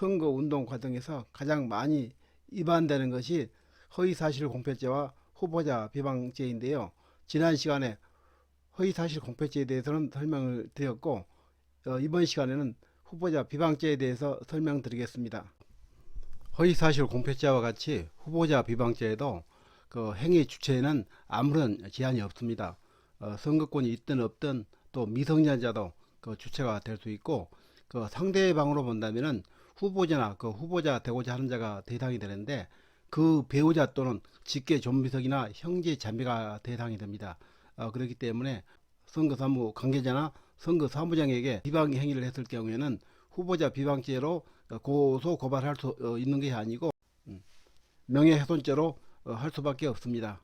선거 운동 과정에서 가장 많이 위반되는 것이 허위사실 공표죄와 후보자 비방죄인데요. 지난 시간에 허위사실 공표죄에 대해서는 설명을 드렸고 어, 이번 시간에는 후보자 비방죄에 대해서 설명드리겠습니다. 허위사실 공표죄와 같이 후보자 비방죄에도 그 행위 주체에는 아무런 제한이 없습니다. 어, 선거권이 있든 없든 또 미성년자도 그 주체가 될 수 있고 그 상대방으로 본다면은 후보자나 그 후보자 되고자 하는 자가 대상이 되는데 그 배우자 또는 직계 존비석이나 형제 자매가 대상이 됩니다. 어, 그렇기 때문에 선거사무 관계자나 선거사무장에게 비방 행위를 했을 경우에는 후보자 비방죄로 고소 고발할 수 어, 있는 것이 아니고 음, 명예훼손죄로 어, 할 수밖에 없습니다.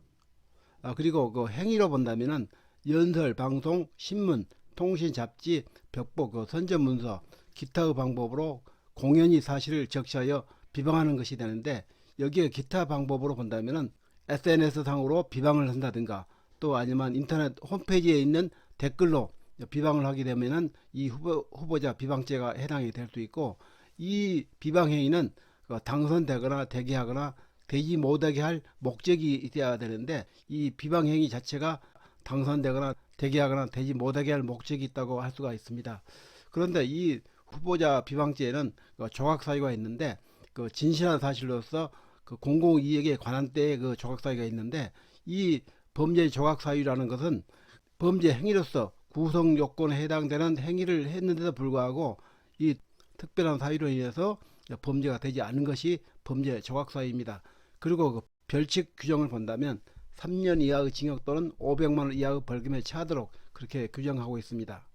아, 그리고 그 행위로 본다면은 연설, 방송, 신문, 통신, 잡지, 벽보, 그 선전문서, 기타의 방법으로 공연히 사실을 적시하여 비방하는 것이 되는데 여기에 기타 방법으로 본다면은 SNS 상으로 비방을 한다든가 또 아니면 인터넷 홈페이지에 있는 댓글로 비방을 하게 되면은 이 후보, 후보자 비방죄가 해당이 될 수 있고 이 비방 행위는 그 당선되거나 대기하거나 되지 못하게 할 목적이 있어야 되는데 이 비방 행위 자체가 당선되거나 대기하거나 되지 못하게 할 목적이 있다고 할 수가 있습니다. 그런데 이 후보자 비방죄에는 그 조각 사유가 있는데 그 진실한 사실로서 그 공공 이익에 관한 때의 그 조각 사유가 있는데 이 범죄 조각 사유라는 것은 범죄 행위로서 구성 요건에 해당되는 행위를 했는데도 불구하고 이 특별한 사유로 인해서 범죄가 되지 않은 것이 범죄 조각 사유입니다. 그리고 그 별칙 규정을 본다면 3년 이하의 징역 또는 500만 원 이하의 벌금에 처하도록 그렇게 규정하고 있습니다.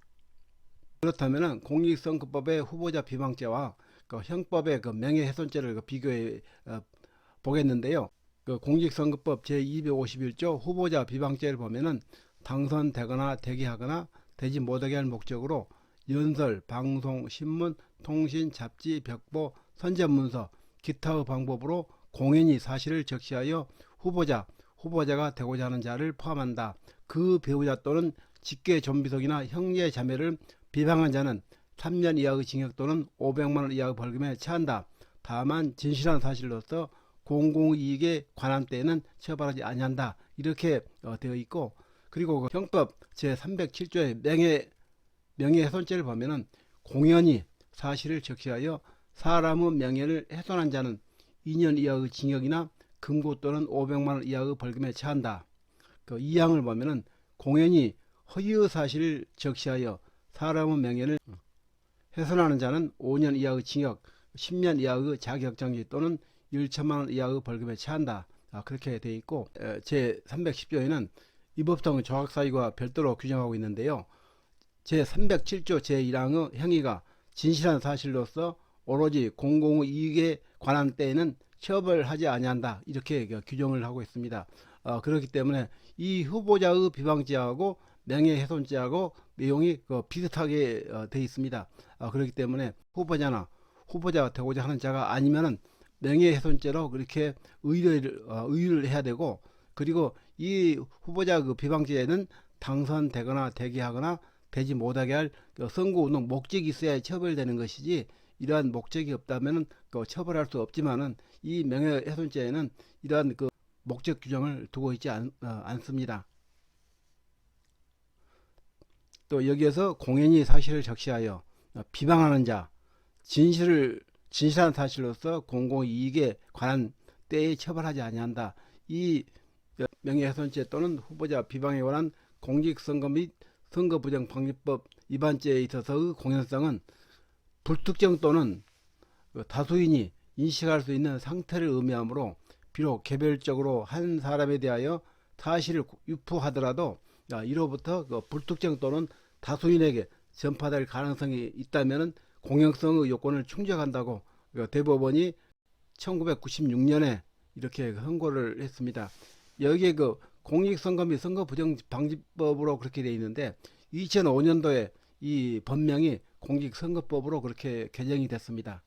그렇다면 공익선거법의 후보자 비방죄와 그 형법의 그 명예훼손죄를 그 비교해 어, 보겠는데요. 그 공직선거법 제251조 후보자 비방죄를 보면은 당선되거나 대기하거나 되지 못하게 할 목적으로 연설, 방송, 신문, 통신, 잡지, 벽보, 선전문서, 기타의 방법으로 공연히 사실을 적시하여 후보자, 후보자가 되고자 하는 자를 포함한다. 그 배우자 또는 직계 좀비속이나 형제 자매를 비방한 자는 3년 이하의 징역 또는 500만 원 이하의 벌금에 처한다. 다만 진실한 사실로서 공공이익에 관한 때에는 처벌하지 아니한다. 이렇게 어, 되어 있고 그리고 그 형법 제 307조의 명예 명예훼손죄를 보면은 공연히 사실을 적시하여 사람의 명예를 훼손한 자는 2년 이하의 징역이나 금고 또는 500만 원 이하의 벌금에 처한다. 그이 항을 보면은 공연히 허위의 사실을 적시하여 사람의 명예를 훼손하는 자는 5년 이하의 징역, 10년 이하의 자격정지 또는 1천만 원 이하의 벌금에 처한다. 아, 그렇게 되어 있고 제 310조에는 위법성 조각사유가 별도로 규정하고 있는데요. 제 307조 제1항의 행위가 진실한 사실로서 오로지 공공 이익에 관한 때에는 처벌하지 아니한다 이렇게 그 규정을 하고 있습니다. 어, 그렇기 때문에 이 후보자의 비방죄하고 명예훼손죄하고 내용이 그 비슷하게 어, 돼 있습니다. 어, 그렇기 때문에 후보자나 후보자가 되고자 하는 자가 아니면은 명예훼손죄로 그렇게 의뢰를 어, 의유를 해야 되고 그리고 이 후보자 그 비방죄에는 당선되거나 대기하거나 되지 못하게 할그 선거운동 목적이 있어야 처벌되는 것이지 이러한 목적이 없다면은 그 처벌할 수 없지만은 이 명예훼손죄에는 이러한 그 목적 규정을 두고 있지 않, 어, 않습니다. 또 여기에서 공연히 사실을 적시하여 어, 비방하는 자, 진실을 진실한 사실로서 공공 이익에 관한 때에 처벌하지 아니한다. 이 명예훼손죄 또는 후보자 비방에 관한 공직선거 및 선거부정방지법 위반죄에 있어서의 공연성은 불특정 또는 그 다수인이 인식할 수 있는 상태를 의미하므로 비록 개별적으로 한 사람에 대하여 사실을 유포하더라도 아, 이로부터 그 불특정 또는 다수인에게 전파될 가능성이 있다면 공영성의 요건을 충족한다고 그 대법원이 1996년에 이렇게 선고를 했습니다. 여기에 그 공익선거 및 선거 부정 방지법으로 그렇게 되어 있는데 2005년도에 이 법명이 공직선거법으로 그렇게 개정이 됐습니다.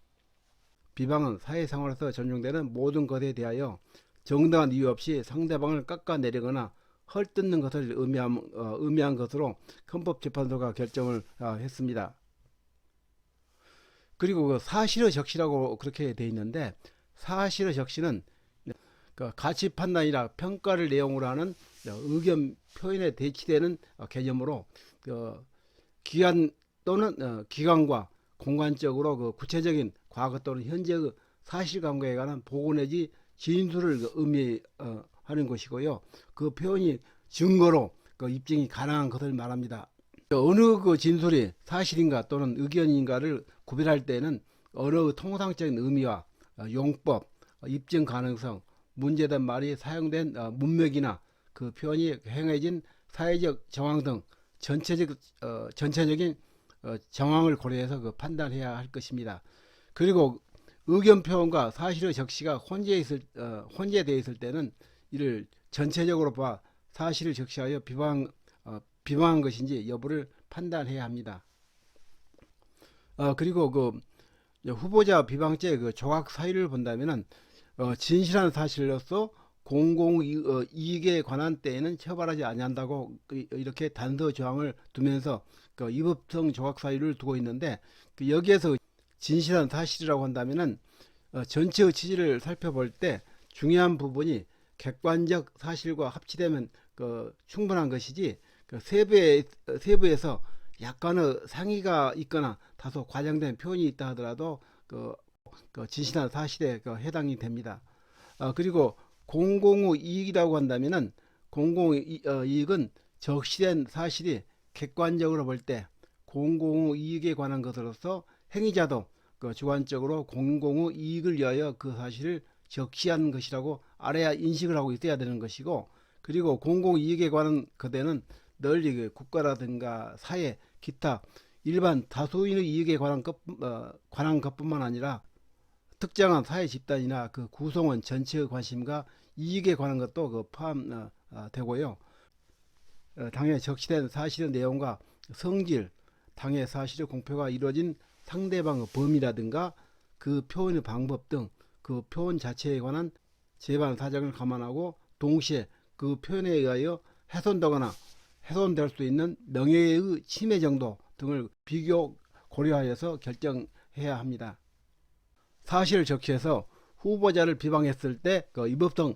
비방은 사회생활에서 전용되는 모든 것에 대하여 정당한 이유 없이 상대방을 깎아내리거나 헐뜯는 것을 의미한, 어, 의미한 것으로 헌법재판소가 결정을 어, 했습니다. 그리고 그 사실의 적시라고 그렇게 돼 있는데 사실의 적시는 그 가치 판단이나 평가를 내용으로 하는 의견 표현에 대치되는 어, 개념으로 그 기간 또는 어, 기간과 공간적으로 그 구체적인 과거 또는 현재의 사실관계에 관한 보고 내지 진술을 그 의미 하는 것이고요. 그 표현이 증거로 그 입증이 가능한 것을 말합니다. 어느 그 진술이 사실인가 또는 의견인가를 구별할 때는 언어의 통상적인 의미와 어, 용법, 어, 입증 가능성, 문제된 말이 사용된 어, 문맥이나 그 표현이 행해진 사회적 정황 등 전체적 어, 전체적인 어, 정황을 고려해서 그 판단해야 할 것입니다. 그리고 의견 표현과 사실의 적시가 혼재 있을 어, 혼재되어 있을 때는 이를 전체적으로 봐 사실을 적시하여 비방 어, 비방한 것인지 여부를 판단해야 합니다. 어, 그리고 그 후보자 비방죄 그 조각 사유를 본다면은 어, 진실한 사실로서 공공 이- 어, 이익에 관한 때에는 처벌하지 아니한다고 그- 이렇게 단서 조항을 두면서 그 위법성 조각 사유를 두고 있는데 그 여기에서 진실한 사실이라고 한다면은 어, 전체의 취지를 살펴볼 때 중요한 부분이 객관적 사실과 합치되면 그 충분한 것이지 그 세부에 세부에서 약간의 상의가 있거나 다소 과장된 표현이 있다 하더라도 그, 그 진실한 사실에 그 해당이 됩니다. 어, 그리고 공공의 이익이라고 한다면은 공공의 이- 어, 이익은 적시된 사실이 객관적으로 볼 때 공공의 이익에 관한 것으로서 행위자도 그 주관적으로 공공의 이익을 위하여 그 사실을 적시한 것이라고 알아야 인식을 하고 있어야 되는 것이고 그리고 공공 이익에 관한 그대는 널리 그 국가라든가 사회 기타 일반 다수인의 이익에 관한 것 어, 관한 것뿐만 아니라 특정한 사회 집단이나 그 구성원 전체의 관심과 이익에 관한 것도 그 포함되고요. 어, 당해 적시된 사실의 내용과 성질, 당해 사실의 공표가 이루어진 상대방의 범위라든가 그 표현의 방법 등 그 표현 자체에 관한 재반 사정을 감안하고 동시에 그 표현에 의하여 훼손되거나 훼손될 수 있는 명예의 침해 정도 등을 비교 고려하여서 결정해야 합니다. 사실을 적시해서 후보자를 비방했을 때 그 위법성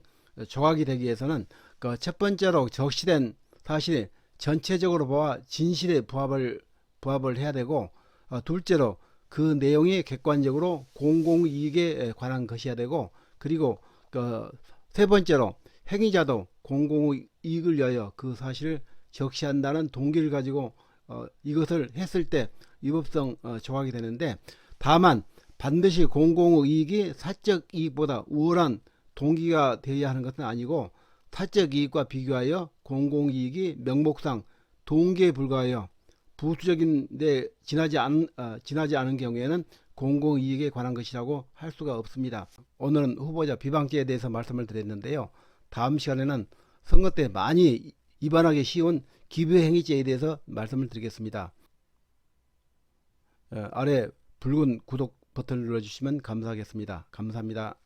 조각이 되기 위해서는 그 첫 번째로 적시된 사실이 전체적으로 보아 진실에 부합을 부합을 해야 되고 어, 둘째로 그 내용이 객관적으로 공공이익에 관한 것이어야 되고 그리고 그 세 번째로 행위자도 공공의 이익을 위하여 그 사실을 적시한다는 동기를 가지고 어, 이것을 했을 때 위법성 어, 조각이 되는데 다만 반드시 공공의 이익이 사적 이익보다 우월한 동기가 되어야 하는 것은 아니고 사적 이익과 비교하여 공공 이익이 명목상 동기에 불과하여 부수적인데 지나지 않 어, 지나지 않은 경우에는 공공 이익에 관한 것이라고 할 수가 없습니다. 오늘은 후보자 비방죄에 대해서 말씀을 드렸는데요. 다음 시간에는 선거 때 많이 위반하기 쉬운 기부행위죄에 대해서 말씀을 드리겠습니다. 어, 아래 붉은 구독 버튼을 눌러주시면 감사하겠습니다. 감사합니다.